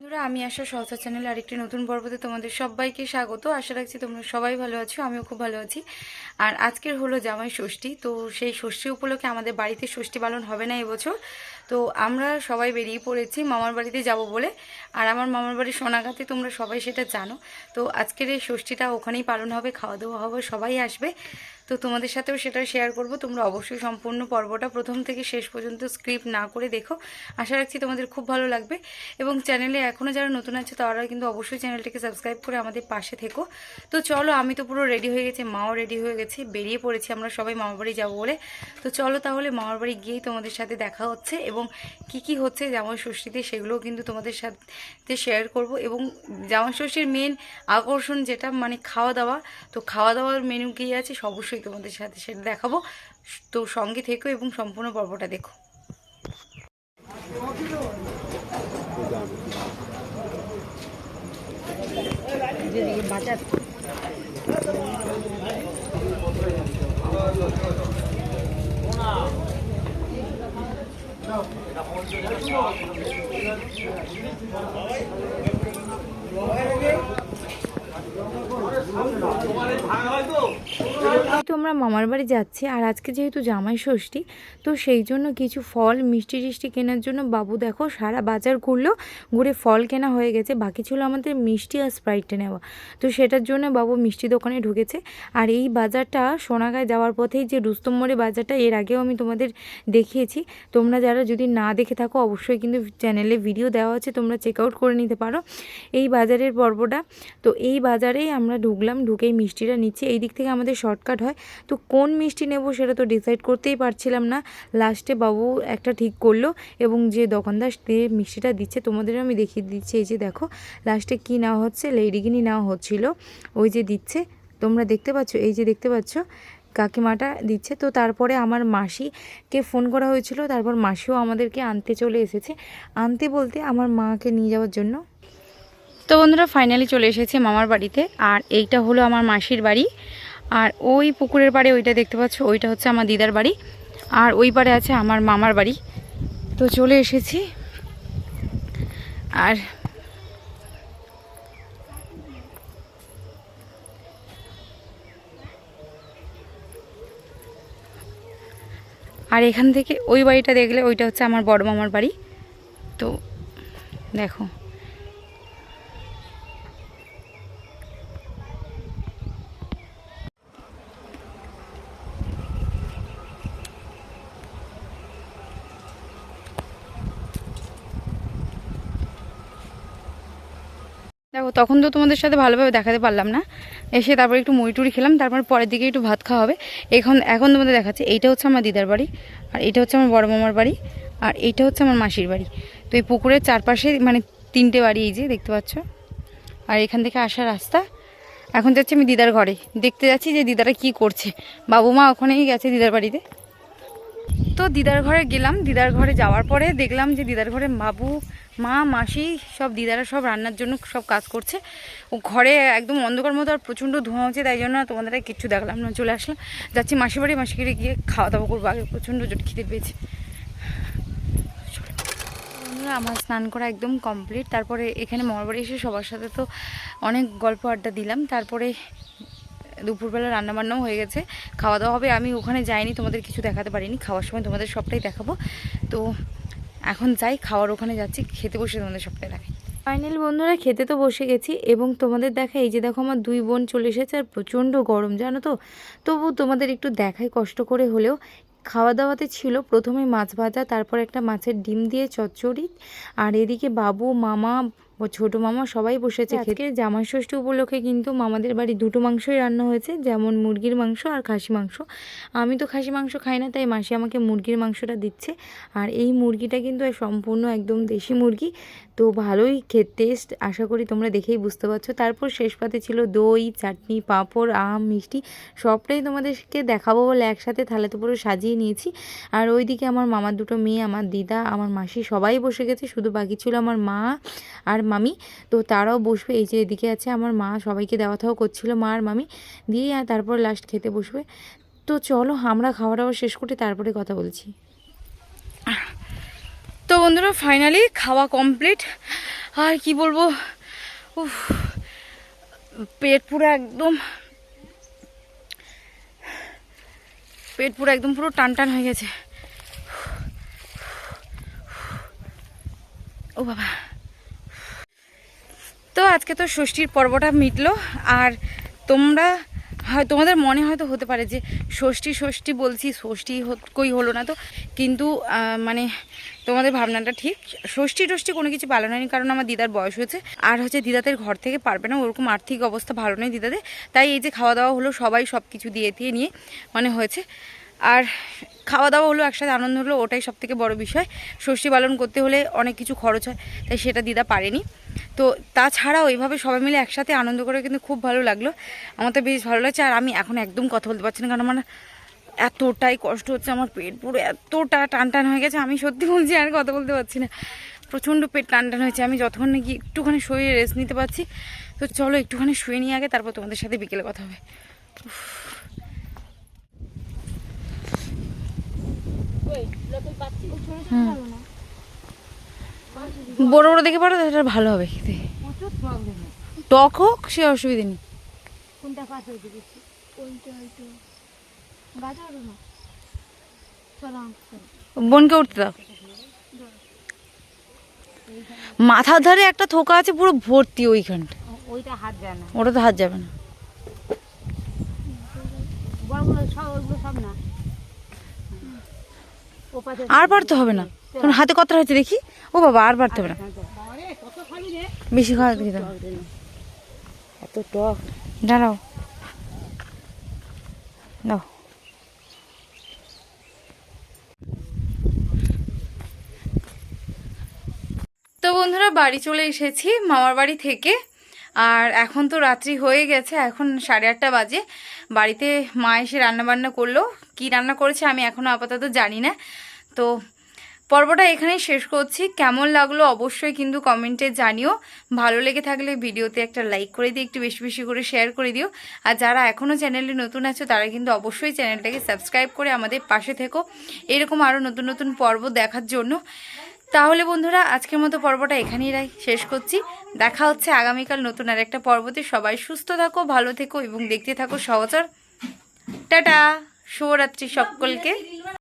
বন্ধুরা, আমি আশা সহসা চ্যানেলে আরেকটি নতুন পর্বতে তোমাদের সবাইকে স্বাগত। আশা রাখছি তোমরা সবাই ভালো আছো, আমিও খুব ভালো আছি। আর আজকের হলো জামাই ষষ্ঠী, তো সেই ষষ্ঠী উপলক্ষে আমাদের বাড়িতে ষষ্ঠী পালন হবে না এবছর। তো আমরা সবাই বেরিয়ে পড়েছি, মামার বাড়িতে যাব বলে। আর আমার মামার বাড়ি সোনাগাতে তোমরা সবাই সেটা জানো। তো আজকের এই ষষ্ঠীটা ওখানেই পালন হবে, খাওয়া দাওয়া হবে, সবাই আসবে। তো তোমাদের সাথেও সেটা শেয়ার করব। তোমরা অবশ্যই সম্পূর্ণ পর্বটা প্রথম থেকে শেষ পর্যন্ত স্ক্রিপ্ট না করে দেখো। আশা রাখছি তোমাদের খুব ভালো লাগবে। এবং চ্যানেলে এখনও যারা নতুন আছে তারা কিন্তু অবশ্যই চ্যানেলটিকে সাবস্ক্রাইব করে আমাদের পাশে থেকো। তো চলো, আমি তো পুরো রেডি হয়ে গেছি, মাও রেডি হয়ে গেছে, বেরিয়ে পড়েছি আমরা সবাই মামার বাড়ি যাব বলে। তো চলো তাহলে মামার বাড়ি গিয়েই তোমাদের সাথে দেখা হচ্ছে এবং কি কি হচ্ছে জামাই ষষ্ঠীতে সেগুলোও কিন্তু তোমাদের সাথে শেয়ার করব। এবং জামাই ষষ্ঠীর মেন আকর্ষণ যেটা মানে খাওয়া দাওয়া, তো খাওয়া দাওয়ার মেনু কী আছে? অবশ্যই তোমাদের সাথে সেটা দেখাবো। তো সঙ্গে থেকো এবং সম্পূর্ণ পর্বটা দেখো। তো আমরা মামার বাড়ি যাচ্ছি, আর আজকে যেহেতু জামাই ষষ্ঠী, তো সেই জন্য কিছু ফল, মিষ্টি টিষ্টি কেনার জন্য বাবু দেখো সারা বাজার ঘুরলো, ঘুরে ফল কেনা হয়ে গেছে, বাকি ছিল আমাদের মিষ্টি আর স্প্রাইটটা নেওয়া। তো সেটার জন্য বাবু মিষ্টি দোকানে ঢুকেছে, আর এই বাজারটা সোনাগায় যাওয়ার পথেই যে রুস্তম মোড়ে বাজারটা, এর আগেও আমি তোমাদের দেখিয়েছি। তোমরা যারা যদি না দেখে থাকো, অবশ্যই কিন্তু চ্যানেলে ভিডিও দেওয়া আছে, তোমরা চেক আউট করে নিতে পারো। এই বাজারের পর্বটা, তো এই বাজারেই আমরা ঢুকলাম, ঢুকেই মিষ্টিটা নিচ্ছি। এই দিক থেকে আমাদের শর্টকাট হয়। তো কোন মিষ্টি নেব সেটা তো ডিসাইড করতেই পারছিলাম না। লাস্টে বাবু একটা ঠিক করল এবং যে দোকানদার মিষ্টিটা দিচ্ছে, তোমাদেরও আমি দেখিয়ে দিচ্ছি। এই যে দেখো লাস্টে কী নেওয়া হচ্ছে? লেডিগিনি নেওয়া হচ্ছিল। ওই যে দিচ্ছে, তোমরা দেখতে পাচ্ছ? এই যে দেখতে পাচ্ছ? কাকিমাটা দিচ্ছে। তো তারপরে আমার মাসিকে ফোন করা হয়েছিল। তারপর মাসিও আমাদেরকে আনতে চলে এসেছে। আনতে বলতে আমার মাকে নিয়ে যাওয়ার জন্য তো বন্ধুরা ফাইনালি চলে এসেছে মামার বাড়িতে, আর এইটা হলো আমার মাসির বাড়ি। আর ওই পুকুরের পাড়ে ওইটা দেখতে পাচ্ছ, ওইটা হচ্ছে আমার দিদার বাড়ি, আর ওই পারে আছে আমার মামার বাড়ি। তো চলে এসেছি। আর আর এখান থেকে ওই বাড়িটা দেখলে ওইটা হচ্ছে আমার বড় মামার বাড়ি। তো দেখো। তখন তো তোমাদের সাথে ভালোভাবে দেখাতে পারলাম না। এসে তারপর একটু মুড়ি টুড়ি খেলাম, তারপর পরের দিকে একটু ভাত খাওয়া হবে। এখন এখন তোমাদের দেখাচ্ছে, এইটা হচ্ছে আমার দিদার বাড়ি, আর এটা হচ্ছে আমার বড় মামার বাড়ি, আর এইটা হচ্ছে আমার মাসির বাড়ি। তো এই পুকুরের চারপাশে মানে তিনটে বাড়ি এই যে, দেখতে পাচ্ছ? আর এখান থেকে আসার রাস্তা। এখন যাচ্ছি আমি দিদার ঘরে। দেখতে যাচ্ছি যে দিদারা কি করছে। বাবু মা ওখানেই গেছে দিদার বাড়িতে। তো দিদার ঘরে গেলাম। দিদার ঘরে যাওয়ার পরে দেখলাম যে দিদার ঘরে বাবু মা, মাসি সব দিদারা সব রান্নার জন্য সব কাজ করছে। ও ঘরে একদম অন্ধকার মতো আর প্রচণ্ড ধোঁয়া হচ্ছে, তাই জন্য তোমাদের কিচ্ছু দেখলাম না, চলে আসলাম। যাচ্ছি মাসির বাড়ি বাড়ি গিয়ে খাওয়া দাওয়া করব, আগে প্রচণ্ড জোট খিদে পেয়েছে। আমার স্নান করা একদম কমপ্লিট, তারপরে এখানে মরবাড়ি এসে সবার সাথে তো অনেক গল্প আড্ডা দিলাম, তারপরে দুপুরবেলা রান্নাবান্নাও হয়ে গেছে, খাওয়া দাওয়া হবে, আমি ওখানে যাইনি, তোমাদের কিছু দেখাতে পারিনি, খাওয়ার সময় তোমাদের সবটাই দেখাবো। তো এখন যাই, খাওয়ার ওখানে যাচ্ছি, খেতে বসে তোমাদের সবটাই দেখাই। ফাইনাল বন্ধুরা, খেতে তো বসে গেছি এবং তোমাদের দেখা এই যে দেখো আমার দুই বোন চলে এসেছে আর প্রচণ্ড গরম, জানো তো? তবু তোমাদের একটু দেখাই কষ্ট করে হলেও খাওয়া দাওয়াতে ছিল প্রথমে মাছ ভাজা, তারপর একটা মাছের ডিম দিয়ে চচ্চড়ি, আর এদিকে বাবু, মামা ছোটো মামা সবাই বসেছে খেতে। জামাই ষষ্ঠী উপলক্ষে কিন্তু মামাদের বাড়ি দুটো মাংসই রান্না হয়েছে যেমন মুরগির মাংস আর খাসি মাংস। আমি তো খাসি মাংস খাই না তাই মাসি আমাকে মুরগির মাংসটা দিচ্ছে। আর এই মুরগিটা কিন্তু সম্পূর্ণ একদম দেশি মুরগি। তো ভালোই খেতে টেস্ট আশা করি তোমরা দেখেই বুঝতে পারছ। তারপর শেষ পাতে ছিল দই চাটনি পাঁপড় আম মিষ্টি সবটাই তোমাদেরকে দেখাবো বলে একসাথে থালাতে পুরো সাজিয়ে নিয়েছি। আর ওইদিকে আমার মামার দুটো মেয়ে আমার দিদা আমার মাসি সবাই বসে গেছে শুধু বাকি ছিল আমার মা আর মামি। তো তারাও বসবে, এই যে এদিকে আছে আমার মা, সবাইকে দেওয়া থাওয়া করছিল মা আর মামি। দিয়ে আর তারপর লাস্ট খেতে বসবে। তো চলো আমরা খাওয়া দাওয়া শেষ করে তারপরে কথা বলছি। তো বন্ধুরা ফাইনালি খাওয়া কমপ্লিট আর কি বলব? উফ, পেট পুরো একদম, পেট পুরো একদম পুরো টান টান হয়ে গেছে। ও বাবা। তো আজকে তো ষষ্ঠীর পর্বটা মিটলো, আর তোমরা হয়, তোমাদের মনে হয়তো হতে পারে যে ষষ্ঠী ষষ্ঠী বলছি, ষষ্ঠী কই হলো না তো, কিন্তু মানে তোমাদের ভাবনাটা ঠিক। ষষ্ঠী টষ্ঠী কোনো কিছু পালন হয়নি, কারণ আমার দিদার বয়স হয়েছে, আর হচ্ছে দিদাদের ঘর থেকে পারবে না, ওরকম আর্থিক অবস্থা ভালো নেই দিদাদের, তাই এই যে খাওয়া দাওয়া হলো, সবাই সব কিছু দিয়ে দিয়ে নিয়ে মানে হয়েছে। আর খাওয়া দাওয়া হলো, একসাথে আনন্দ হলো, ওটাই সব থেকে বড় বিষয়। ষষ্ঠী পালন করতে হলে অনেক কিছু খরচ হয়, তাই সেটা দিদা পারেনি। তো তাছাড়া ওইভাবে সবাই মিলে একসাথে আনন্দ করে কিন্তু খুব ভালো লাগল। আমার তো বেশ ভালো লাগছে, আর আমি এখন একদম কথা বলতে পারছি না, কারণ আমার এতটাই কষ্ট হচ্ছে, আমার পেট পুরো এতটা টান টান হয়ে গেছে, আমি সত্যি বলছি আর কথা বলতে পারছি না। প্রচণ্ড পেট টান টান হয়েছে, আমি যতক্ষণ নাকি একটুখানি শরীরে রেস্ট নিতে পারছি, তো চলো একটুখানি শুয়ে নিয়ে আগে, তারপর তোমাদের সাথে বিকেলে কথা হবে। বড় বড় দেখে পারো তাহলে ভালো হবে খেতে। টক হোক সে অসুবিধে নেই। কোনটা বোনকে উঠতে দাও। মাথার ধারে একটা থোকা আছে পুরো ভর্তি ওইখানটা। ওইটা হাত যায় না। ওটা তো হাত যাবে না। বড় বড় সব ওইগুলো সব না। আর বাড়তে হবে না। তখন হাতে কতটা হয়েছে দেখি? ও বাবা আর পারতে হবে না। বেশি খাওয়া দেখি দাও। এত টক। দাঁড়াও। দাও। তো বন্ধুরা বাড়ি চলে এসেছি মামার বাড়ি থেকে। আর এখন তো রাত্রি হয়ে গেছে এখন সাড়ে আটটা বাজে। বাড়িতে মা এসে রান্না বান্না করল। কি রান্না করেছে আমি এখনও আপাতত জানি না। তো পর্বটা এখানেই শেষ করছি। কেমন লাগল অবশ্যই কিন্তু কমেন্টে জানিও। ভালো লেগে থাকলে ভিডিওতে একটা লাইক করে দিও, একটু বেশি বেশি করে শেয়ার করে দিও। আর যারা এখনও চ্যানেলে নতুন আছো, তারা কিন্তু অবশ্যই চ্যানেলটাকে সাবস্ক্রাইব করে আমাদের পাশে থেকো। এরকম আরও নতুন নতুন পর্ব দেখার জন্য। তাহলে বন্ধুরা, আজকের মতো পর্বটা এখানেই রাই শেষ করছি। দেখা হচ্ছে আগামীকাল নতুন আর একটা পর্বতে। সবাই সুস্থ থাকো, ভালো থেকো এবং দেখতে থাকো সহচর। টাটা! শুভরাত্রি সকলকে।